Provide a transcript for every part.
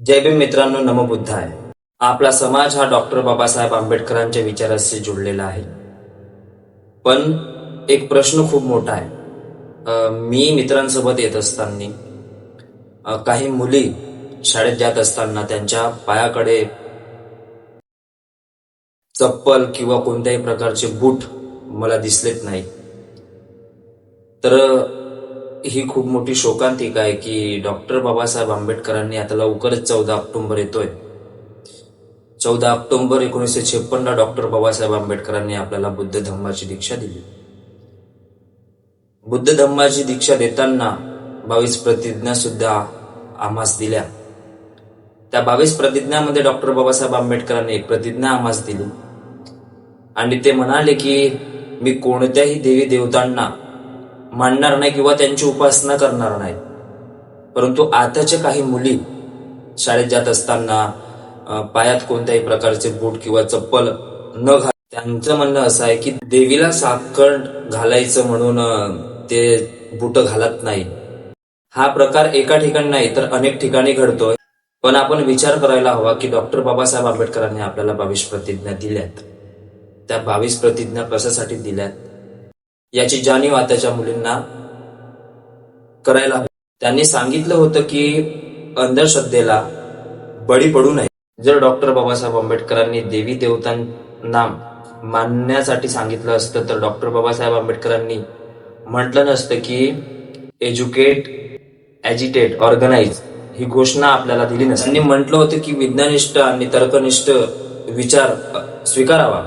जय भीम मित्रांनो नमबुद्ध आहे. आपला समाज हा डॉक्टर बाबासाहेब आंबेडकरांच्या विचाराशी जुळलेला आहे. पण एक प्रश्न खूप मोठा आहे. मी मित्रांसोबत येत असताना काही मुली शाळेत जात असताना त्यांच्या पायाकडे चप्पल किंवा कोणत्याही प्रकारचे बूट मला दिसलेत नाही. तर ही खूप मोठी शोकांतिका आहे की डॉक्टर बाबासाहेब आंबेडकरांनी आता लवकरच चौदा ऑक्टोंबर येतोय. चौदा ऑक्टोंबर एकोणीसशे छप्पनला डॉक्टर बाबासाहेब आंबेडकरांनी आपल्याला बुद्ध धम्माची दीक्षा दिली. बुद्ध धम्माची दीक्षा देताना बावीस प्रतिज्ञा सुद्धा आम्हास दिल्या. त्या बावीस प्रतिज्ञामध्ये डॉक्टर बाबासाहेब आंबेडकरांनी एक प्रतिज्ञा आम्हास दिली. आणि ते म्हणाले की मी कोणत्याही देवी देवतांना मानणार नाही किंवा त्यांची उपासना करणार नाही. परंतु आताच्या काही मुली शाळेत जात असताना पायात कोणत्याही प्रकारचे बूट किंवा चप्पल न घाल त्यांचं म्हणणं असं आहे की देवीला साखर घालायचं म्हणून ते बूट घालत नाही. हा प्रकार एका ठिकाणी नाही तर अनेक ठिकाणी घडतोय. पण आपण विचार करायला हवा की डॉक्टर बाबासाहेब आंबेडकरांनी आपल्याला बावीस प्रतिज्ञा दिल्यात. त्या बावीस प्रतिज्ञा कशासाठी दिल्यात? याची जाणीव आताच्या मुलींना करायला हवी. त्यांनी सांगितलं होतं की अंधश्रद्धेला बळी पडू नये. जर डॉक्टर बाबासाहेब आंबेडकरांनी देवी देवतांना मानण्यासाठी सांगितलं असतं तर डॉक्टर बाबासाहेब आंबेडकरांनी म्हटलं नसतं की एज्युकेट ॲजिटेट ऑर्गनाइज ही घोषणा आपल्याला दिली नसते. त्यांनी म्हटलं होतं की विज्ञानिष्ठ आणि तर्कनिष्ठ विचार स्वीकारावा.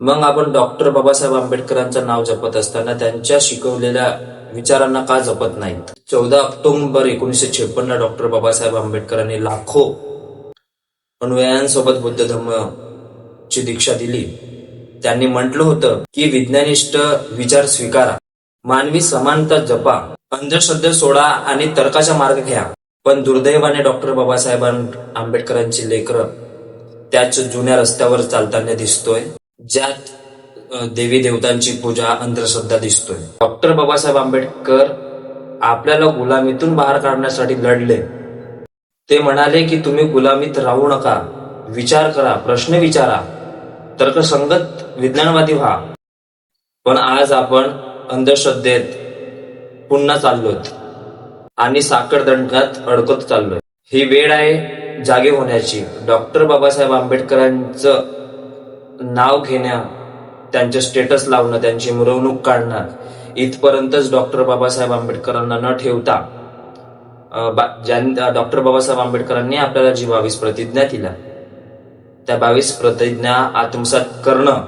मग आपण डॉक्टर बाबासाहेब आंबेडकरांचं नाव जपत असताना त्यांच्या शिकवलेल्या विचारांना का जपत नाहीत? चौदा ऑक्टोबर एकोणीसशे छेपन्न डॉक्टर बाबासाहेब आंबेडकरांनी लाखो अनुयायांसोबत बुद्ध धम्मची दीक्षा दिली. त्यांनी म्हटलं होतं की विज्ञानिष्ठ विचार स्वीकारा. मानवी समानता जपा. अंधश्रद्धे सोडा आणि तर्काचा मार्ग घ्या. पण दुर्दैवाने डॉक्टर बाबासाहेब आंबेडकरांची लेकरं त्याच जुन्या रस्त्यावर चालताना दिसतोय. ज्यात देवी देवतांची पूजा अंधश्रद्धा दिसतोय. डॉक्टर बाबासाहेब आंबेडकर आपल्याला गुलामीतून बाहेर काढण्यासाठी लढले. ते म्हणाले की तुम्ही गुलामीत राहू नका. विचार करा प्रश्न विचारा. तर्कसंगत विज्ञानवादी व्हा. पण आज आपण अंधश्रद्धेत पुन्हा चाललोत आणि साखरदंडात अडकत चाललोय. ही वेळ आहे जागे होण्याची. डॉक्टर बाबासाहेब आंबेडकरांचं नाव घेणं त्यांचे स्टेटस लावणं त्यांची मिरवणूक काढणं. इथपर्यंतच डॉक्टर बाबासाहेब आंबेडकरांना न ठेवता अं, बा- ज्यां- डॉक्टर बाबासाहेब आंबेडकरांनी आपल्याला जी बावीस प्रतिज्ञा दिल्या त्या बावीस प्रतिज्ञा आत्मसात करणं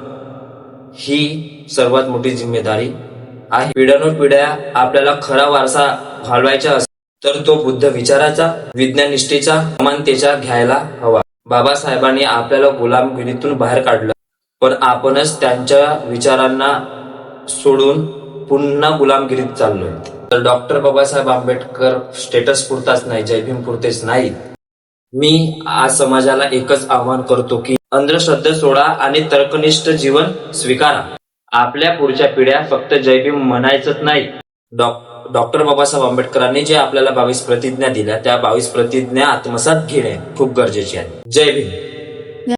ही सर्वात मोठी जिम्मेदारी आहे. पिढ्यानुपिढ्या आपल्याला खरा वारसा घालवायचा असेल तर तो बुद्ध विचाराचा विज्ञान निष्ठेचा समानतेचा घ्यायला हवा. बाबासाहेबांनी आपल्याला गुलामगिरीतून बाहेर काढलं. पण आपणच त्यांच्या विचारांना सोडून पुन्हा गुलामगिरीत चाललोय. तर डॉक्टर बाबासाहेब आंबेडकर स्टेटस पुरताच नाही जयभीम पुरतेच नाही मी आज समाजाला एकच आवाहन करतो की अंधश्रद्धा सोडा आणि तर्कनिष्ठ जीवन स्वीकारा. आपल्या पुढच्या पिढ्या फक्त जयभीम म्हणायचंच नाही. डॉक्टर बाबासाहेब आंबेडकरांनी जे आपल्याला बावीस प्रतिज्ञा दिल्या त्या बावीस प्रतिज्ञा आत्मसात घेणे खूप गरजेचे आहे. जय भीम.